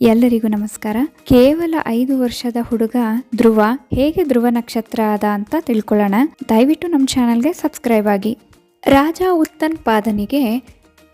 ಎಲ್ಲರಿಗೂ ನಮಸ್ಕಾರ. ಕೇವಲ ಐದು ವರ್ಷದ ಹುಡುಗ ಧ್ರುವ ಹೇಗೆ ಧ್ರುವ ನಕ್ಷತ್ರ ಆದ ಅಂತ ತಿಳ್ಕೊಳ್ಳೋಣ. ದಯವಿಟ್ಟು ನಮ್ಮ ಚಾನಲ್ಗೆ ಸಬ್ಸ್ಕ್ರೈಬ್ ಆಗಿ. ರಾಜ ಉತ್ತನ್ ಪಾದನಿಗೆ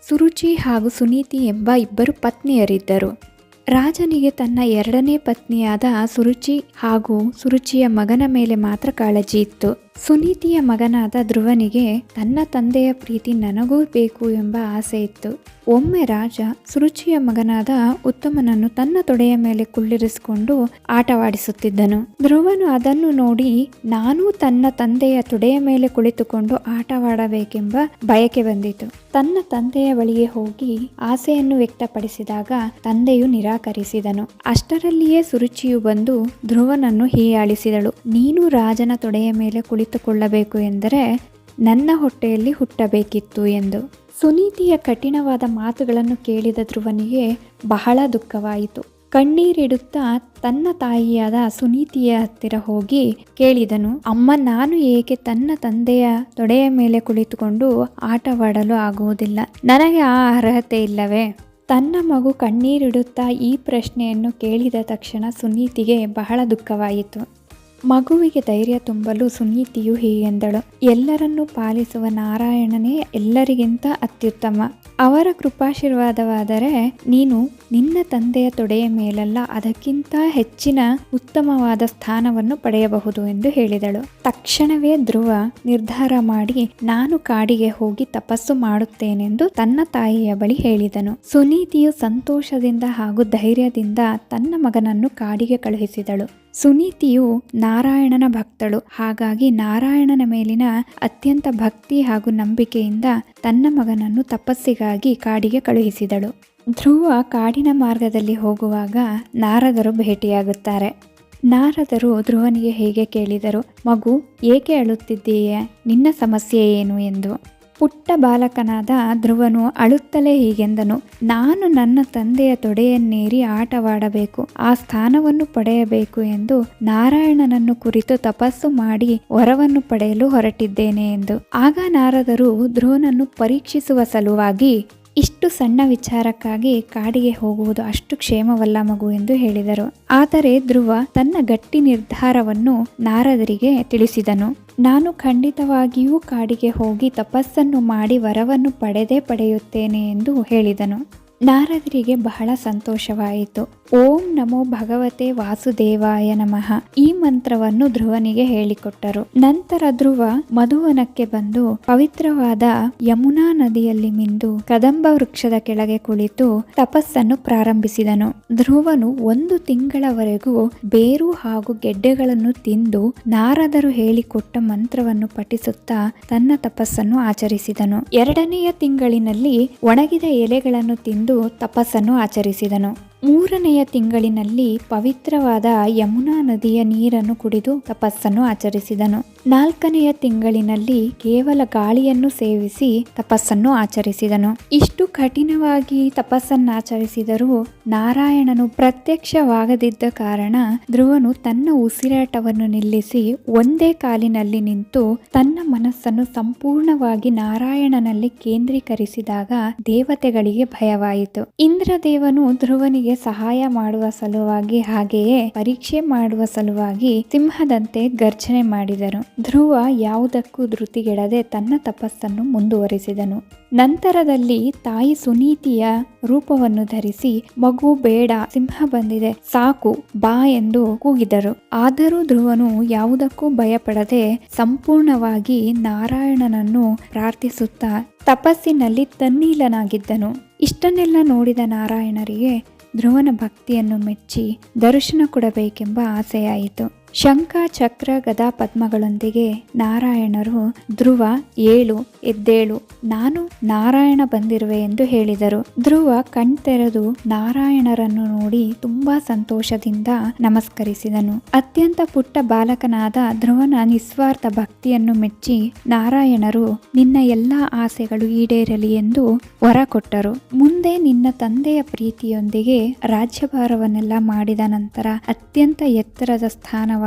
ಸುರುಚಿ ಹಾಗೂ ಸುನೀತಿ ಎಂಬ ಇಬ್ಬರು ಪತ್ನಿಯರಿದ್ದರು. ರಾಜನಿಗೆ ತನ್ನ ಎರಡನೇ ಪತ್ನಿಯಾದ ಸುರುಚಿ ಹಾಗೂ ಸುರುಚಿಯ ಮಗನ ಮೇಲೆ ಮಾತ್ರ ಕಾಳಜಿ ಇತ್ತು. ಸುನೀತಿಯ ಮಗನಾದ ಧ್ರುವನಿಗೆ ತನ್ನ ತಂದೆಯ ಪ್ರೀತಿ ನನಗೂ ಬೇಕು ಎಂಬ ಆಸೆ ಇತ್ತು. ಒಮ್ಮೆ ರಾಜ ಸುರುಚಿಯ ಮಗನಾದ ಉತ್ತಮನನ್ನು ತನ್ನ ತೊಡೆಯ ಮೇಲೆ ಕುಳ್ಳಿರಿಸಿಕೊಂಡು ಆಟವಾಡಿಸುತ್ತಿದ್ದನು. ಧ್ರುವನು ಅದನ್ನು ನೋಡಿ, ನಾನೂ ತನ್ನ ತಂದೆಯ ತೊಡೆಯ ಮೇಲೆ ಕುಳಿತುಕೊಂಡು ಆಟವಾಡಬೇಕೆಂಬ ಬಯಕೆ ಬಂದಿತು. ತನ್ನ ತಂದೆಯ ಬಳಿಗೆ ಹೋಗಿ ಆಸೆಯನ್ನು ವ್ಯಕ್ತಪಡಿಸಿದಾಗ ತಂದೆಯು ನಿರಾಕರಿಸಿದನು. ಅಷ್ಟರಲ್ಲಿಯೇ ಸುರುಚಿಯು ಬಂದು ಧ್ರುವನನ್ನು ಹೀಯಾಳಿಸಿದಳು. ನೀನು ರಾಜನ ತೊಡೆಯ ಮೇಲೆ ಕುಳಿತುಕೊಳ್ಳಬೇಕು ಎಂದರೆ ನನ್ನ ಹೊಟ್ಟೆಯಲ್ಲಿ ಹುಟ್ಟಬೇಕಿತ್ತು ಎಂದು. ಸುನೀತಿಯ ಕಠಿಣವಾದ ಮಾತುಗಳನ್ನು ಕೇಳಿದ ಧ್ರುವನಿಗೆ ಬಹಳ ದುಃಖವಾಯಿತು. ಕಣ್ಣೀರಿಡುತ್ತಾ ತನ್ನ ತಾಯಿಯಾದ ಸುನೀತಿಯ ಹತ್ತಿರ ಹೋಗಿ ಕೇಳಿದನು, ಅಮ್ಮ, ನಾನು ಏಕೆ ತನ್ನ ತಂದೆಯ ತೊಡೆಯ ಮೇಲೆ ಕುಳಿತುಕೊಂಡು ಆಟವಾಡಲು ಆಗುವುದಿಲ್ಲ? ನನಗೆ ಆ ಅರ್ಹತೆ ಇಲ್ಲವೇ? ತನ್ನ ಮಗು ಕಣ್ಣೀರಿಡುತ್ತಾ ಈ ಪ್ರಶ್ನೆಯನ್ನು ಕೇಳಿದ ತಕ್ಷಣ ಸುನೀತಿಗೆ ಬಹಳ ದುಃಖವಾಯಿತು. ಮಗುವಿಗೆ ಧೈರ್ಯ ತುಂಬಲು ಸುನೀತಿಯು ಹೀಗೆಂದಳು ಎಲ್ಲರನ್ನೂ ಪಾಲಿಸುವ ನಾರಾಯಣನೇ ಎಲ್ಲರಿಗಿಂತ ಅತ್ಯುತ್ತಮ. ಅವರ ಕೃಪಾಶೀರ್ವಾದವಾದರೆ ನೀನು ನಿನ್ನ ತಂದೆಯ ತೊಡೆಯ ಮೇಲಲ್ಲ, ಅದಕ್ಕಿಂತ ಹೆಚ್ಚಿನ ಉತ್ತಮವಾದ ಸ್ಥಾನವನ್ನು ಪಡೆಯಬಹುದು ಎಂದು ಹೇಳಿದಳು. ತಕ್ಷಣವೇ ಧ್ರುವ ನಿರ್ಧಾರ ಮಾಡಿ, ನಾನು ಕಾಡಿಗೆ ಹೋಗಿ ತಪಸ್ಸು ಮಾಡುತ್ತೇನೆಂದು ತನ್ನ ತಾಯಿಯ ಬಳಿ ಹೇಳಿದನು. ಸುನೀತಿಯು ಸಂತೋಷದಿಂದ ಹಾಗೂ ಧೈರ್ಯದಿಂದ ತನ್ನ ಮಗನನ್ನು ಕಾಡಿಗೆ ಕಳುಹಿಸಿದಳು. ಸುನೀತಿಯು ನಾರಾಯಣನ ಭಕ್ತಳು. ಹಾಗಾಗಿ ನಾರಾಯಣನ ಮೇಲಿನ ಅತ್ಯಂತ ಭಕ್ತಿ ಹಾಗೂ ನಂಬಿಕೆಯಿಂದ ತನ್ನ ಮಗನನ್ನು ತಪಸ್ಸಿಗಾಗಿ ಕಾಡಿಗೆ ಕಳುಹಿಸಿದಳು. ಧ್ರುವ ಕಾಡಿನ ಮಾರ್ಗದಲ್ಲಿ ಹೋಗುವಾಗ ನಾರದರು ಭೇಟಿಯಾಗುತ್ತಾರೆ. ನಾರದರು ಧ್ರುವನಿಗೆ ಹೇಗೆ ಕೇಳಿದರು, ಮಗು, ಏಕೆ ಅಳುತ್ತಿದ್ದೀಯೆ? ನಿನ್ನ ಸಮಸ್ಯೆ ಏನು? ಎಂದು. ಪುಟ್ಟ ಬಾಲಕನಾದ ಧ್ರುವನು ಅಳುತ್ತಲೇ ಹೀಗೆಂದನು, ನಾನು ನನ್ನ ತಂದೆಯ ತೊಡೆಯನ್ನೇರಿ ಆಟವಾಡಬೇಕು, ಆ ಸ್ಥಾನವನ್ನು ಪಡೆಯಬೇಕು ಎಂದು ನಾರಾಯಣನನ್ನು ಕುರಿತು ತಪಸ್ಸು ಮಾಡಿ ವರವನ್ನು ಪಡೆಯಲು ಹೊರಟಿದ್ದೇನೆ ಎಂದು. ಆಗ ನಾರದರು ಧ್ರುವನನ್ನು ಪರೀಕ್ಷಿಸುವ ಸಲುವಾಗಿ ಇಷ್ಟು ಸಣ್ಣ ವಿಚಾರಕ್ಕಾಗಿ ಕಾಡಿಗೆ ಹೋಗುವುದು ಅಷ್ಟು ಕ್ಷೇಮವಲ್ಲ ಮಗು ಎಂದು ಹೇಳಿದರು. ಆದರೆ ಧ್ರುವ ತನ್ನ ಗಟ್ಟಿ ನಿರ್ಧಾರವನ್ನು ನಾರದರಿಗೆ ತಿಳಿಸಿದನು. ನಾನು ಖಂಡಿತವಾಗಿಯೂ ಕಾಡಿಗೆ ಹೋಗಿ ತಪಸ್ಸನ್ನು ಮಾಡಿ ವರವನ್ನು ಪಡೆದೇ ಪಡೆಯುತ್ತೇನೆ ಎಂದು ಹೇಳಿದನು. ನಾರದರಿಗೆ ಬಹಳ ಸಂತೋಷವಾಯಿತು. ಓಂ ನಮೋ ಭಗವತೆ ವಾಸುದೇವಾಯ ನಮಃ. ಈ ಮಂತ್ರವನ್ನು ಧ್ರುವನಿಗೆ ಹೇಳಿಕೊಟ್ಟರು. ನಂತರ ಧ್ರುವ ಮಧುವನಕ್ಕೆ ಬಂದು ಪವಿತ್ರವಾದ ಯಮುನಾ ನದಿಯಲ್ಲಿ ಮಿಂದು ಕದಂಬ ವೃಕ್ಷದ ಕೆಳಗೆ ಕುಳಿತು ತಪಸ್ಸನ್ನು ಪ್ರಾರಂಭಿಸಿದನು. ಧ್ರುವನು ಒಂದು ತಿಂಗಳವರೆಗೂ ಬೇರು ಹಾಗೂ ಗೆಡ್ಡೆಗಳನ್ನು ತಿಂದು ನಾರದರು ಹೇಳಿಕೊಟ್ಟ ಮಂತ್ರವನ್ನು ಪಠಿಸುತ್ತಾ ತನ್ನ ತಪಸ್ಸನ್ನು ಆಚರಿಸಿದನು. ಎರಡನೆಯ ತಿಂಗಳಿನಲ್ಲಿ ಒಣಗಿದ ಎಲೆಗಳನ್ನು ತಿಂದು ತಪಸ್ಸನ್ನು ಆಚರಿಸಿದನು. ಮೂರನೆಯ ತಿಂಗಳಿನಲ್ಲಿ ಪವಿತ್ರವಾದ ಯಮುನಾ ನದಿಯ ನೀರನ್ನು ಕುಡಿದು ತಪಸ್ಸನ್ನು ಆಚರಿಸಿದನು. ನಾಲ್ಕನೆಯ ತಿಂಗಳಿನಲ್ಲಿ ಕೇವಲ ಗಾಳಿಯನ್ನು ಸೇವಿಸಿ ತಪಸ್ಸನ್ನು ಆಚರಿಸಿದನು. ಇಷ್ಟು ಕಠಿಣವಾಗಿ ತಪಸ್ಸನ್ನು ಆಚರಿಸಿದರೂ ನಾರಾಯಣನು ಪ್ರತ್ಯಕ್ಷವಾಗದಿದ್ದ ಕಾರಣ ಧ್ರುವನು ತನ್ನ ಉಸಿರಾಟವನ್ನು ನಿಲ್ಲಿಸಿ ಒಂದೇ ಕಾಲಿನಲ್ಲಿ ನಿಂತು ತನ್ನ ಮನಸ್ಸನ್ನು ಸಂಪೂರ್ಣವಾಗಿ ನಾರಾಯಣನಲ್ಲಿ ಕೇಂದ್ರೀಕರಿಸಿದಾಗ ದೇವತೆಗಳಿಗೆ ಭಯವಾಯಿತು. ಇಂದ್ರದೇವನು ಧ್ರುವನಿಗೆ ಸಹಾಯ ಮಾಡುವ ಸಲುವಾಗಿ ಹಾಗೆಯೇ ಪರೀಕ್ಷೆ ಮಾಡುವ ಸಲುವಾಗಿ ಸಿಂಹದಂತೆ ಗರ್ಜನೆ ಮಾಡಿದರು. ಧ್ರುವ ಯಾವುದಕ್ಕೂ ಧೃತಿಗೆಡದೆ ತನ್ನ ತಪಸ್ಸನ್ನು ಮುಂದುವರಿಸಿದನು. ನಂತರದಲ್ಲಿ ತಾಯಿ ಸುನೀತಿಯ ರೂಪವನ್ನು ಧರಿಸಿ, ಮಗು, ಬೇಡ, ಸಿಂಹ ಬಂದಿದೆ, ಸಾಕು, ಬಾ ಎಂದು ಕೂಗಿದರು. ಆದರೂ ಧ್ರುವನು ಯಾವುದಕ್ಕೂ ಭಯಪಡದೆ ಸಂಪೂರ್ಣವಾಗಿ ನಾರಾಯಣನನ್ನು ಪ್ರಾರ್ಥಿಸುತ್ತಾ ತಪಸ್ಸಿನಲ್ಲಿ ತನ್ನೀಲನಾಗಿದ್ದನು. ಇಷ್ಟನ್ನೆಲ್ಲ ನೋಡಿದ ನಾರಾಯಣರಿಗೆ ಧ್ರುವನ ಭಕ್ತಿಯನ್ನು ಮೆಚ್ಚಿ ದರ್ಶನ ಕೊಡಬೇಕೆಂಬ ಆಸೆಯಾಯಿತು. ಶಂಖ, ಚಕ್ರ, ಗದಾ ಪದ್ಮಗಳೊಂದಿಗೆ ನಾರಾಯಣರು ಧ್ರುವ, ಏಳು, ಎದ್ದೇಳು, ನಾನು ನಾರಾಯಣ ಬಂದಿರುವೆ ಎಂದು ಹೇಳಿದರು. ಧ್ರುವ ಕಣ್ತೆರೆದು ನಾರಾಯಣರನ್ನು ನೋಡಿ ತುಂಬಾ ಸಂತೋಷದಿಂದ ನಮಸ್ಕರಿಸಿದನು. ಅತ್ಯಂತ ಪುಟ್ಟ ಬಾಲಕನಾದ ಧ್ರುವನ ನಿಸ್ವಾರ್ಥ ಭಕ್ತಿಯನ್ನು ಮೆಚ್ಚಿ ನಾರಾಯಣರು, ನಿನ್ನ ಎಲ್ಲಾ ಆಸೆಗಳು ಈಡೇರಲಿ ಎಂದು ವರ ಕೊಟ್ಟರು ಮುಂದೆ ನಿನ್ನ ತಂದೆಯ ಪ್ರೀತಿಯೊಂದಿಗೆ ರಾಜ್ಯಭಾರವನ್ನೆಲ್ಲ ಮಾಡಿದ ನಂತರ ಅತ್ಯಂತ ಎತ್ತರದ ಸ್ಥಾನವಾದ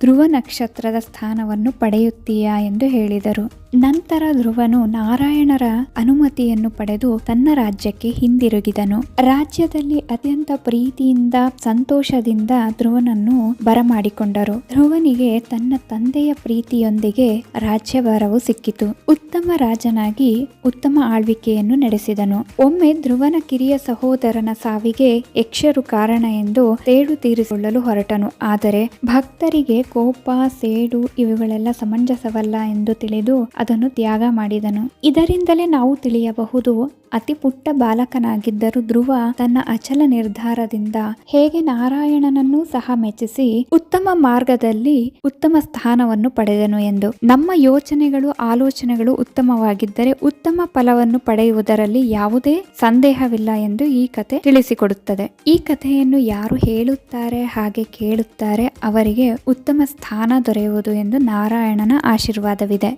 ಧ್ರುವ ನಕ್ಷತ್ರದ ಸ್ಥಾನವನ್ನು ಪಡೆಯುತ್ತೀಯಾ ಎಂದು ಹೇಳಿದರು. ನಂತರ ಧ್ರುವನು ನಾರಾಯಣರ ಅನುಮತಿಯನ್ನು ಪಡೆದು ತನ್ನ ರಾಜ್ಯಕ್ಕೆ ಹಿಂದಿರುಗಿದನು. ರಾಜ್ಯದಲ್ಲಿ ಅತ್ಯಂತ ಪ್ರೀತಿಯಿಂದ, ಸಂತೋಷದಿಂದ ಧ್ರುವನನ್ನು ಬರಮಾಡಿಕೊಂಡರು. ಧ್ರುವನಿಗೆ ತನ್ನ ತಂದೆಯ ಪ್ರೀತಿಯೊಂದಿಗೆ ರಾಜ್ಯಭಾರವು ಸಿಕ್ಕಿತು. ಉತ್ತಮ ರಾಜನಾಗಿ ಉತ್ತಮ ಆಳ್ವಿಕೆಯನ್ನು ನಡೆಸಿದನು. ಒಮ್ಮೆ ಧ್ರುವನ ಕಿರಿಯ ಸಹೋದರನ ಸಾವಿಗೆ ಯಕ್ಷರು ಕಾರಣ ಎಂದು ಸೇಡು ತೀರಿಸಿಕೊಳ್ಳಲು ಹೊರಟನು. ಆದರೆ ಭಕ್ತರಿಗೆ ಕೋಪ, ಸೇಡು ಇವುಗಳೆಲ್ಲ ಸಮಂಜಸವಲ್ಲ ಎಂದು ತಿಳಿದು ಅದನ್ನು ತ್ಯಾಗ ಮಾಡಿದನು. ಇದರಿಂದಲೇ ನಾವು ತಿಳಿಯಬಹುದು, ಅತಿ ಪುಟ್ಟ ಬಾಲಕನಾಗಿದ್ದರೂ ಧ್ರುವ ತನ್ನ ಅಚಲ ನಿರ್ಧಾರದಿಂದ ಹೇಗೆ ನಾರಾಯಣನನ್ನು ಸಹ ಮೆಚ್ಚಿಸಿ ಉತ್ತಮ ಮಾರ್ಗದಲ್ಲಿ ಉತ್ತಮ ಸ್ಥಾನವನ್ನು ಪಡೆದನು ಎಂದು. ನಮ್ಮ ಯೋಚನೆಗಳು, ಆಲೋಚನೆಗಳು ಉತ್ತಮವಾಗಿದ್ದರೆ ಉತ್ತಮ ಫಲವನ್ನು ಪಡೆಯುವುದರಲ್ಲಿ ಯಾವುದೇ ಸಂದೇಹವಿಲ್ಲ ಎಂದು ಈ ಕತೆ ತಿಳಿಸಿಕೊಡುತ್ತದೆ. ಈ ಕಥೆಯನ್ನು ಯಾರು ಹೇಳುತ್ತಾರೆ, ಹಾಗೆ ಕೇಳುತ್ತಾರೆ, ಅವರಿಗೆ ಉತ್ತಮ ಸ್ಥಾನ ದೊರೆಯುವುದು ಎಂದು ನಾರಾಯಣನ ಆಶೀರ್ವಾದವಿದೆ.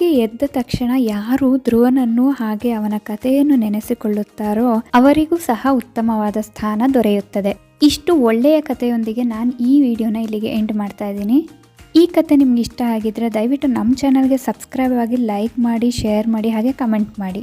ಬೆಳಗ್ಗೆ ಎದ್ದ ತಕ್ಷಣ ಯಾರು ಧ್ರುವನನ್ನು ಹಾಗೆ ಅವನ ಕಥೆಯನ್ನು ನೆನೆಸಿಕೊಳ್ಳುತ್ತಾರೋ ಅವರಿಗೂ ಸಹ ಉತ್ತಮವಾದ ಸ್ಥಾನ ದೊರೆಯುತ್ತದೆ. ಇಷ್ಟು ಒಳ್ಳೆಯ ಕಥೆಯೊಂದಿಗೆ ನಾನು ಈ ವಿಡಿಯೋನ ಇಲ್ಲಿಗೆ ಎಂಡ್ ಮಾಡ್ತಾ ಇದ್ದೀನಿ. ಈ ಕತೆ ನಿಮ್ಗೆ ಇಷ್ಟ ಆಗಿದ್ರೆ ದಯವಿಟ್ಟು ನಮ್ಮ ಚಾನಲ್ಗೆ ಸಬ್ಸ್ಕ್ರೈಬ್ ಆಗಿ ಲೈಕ್ ಮಾಡಿ ಶೇರ್ ಮಾಡಿ, ಹಾಗೆ ಕಮೆಂಟ್ ಮಾಡಿ.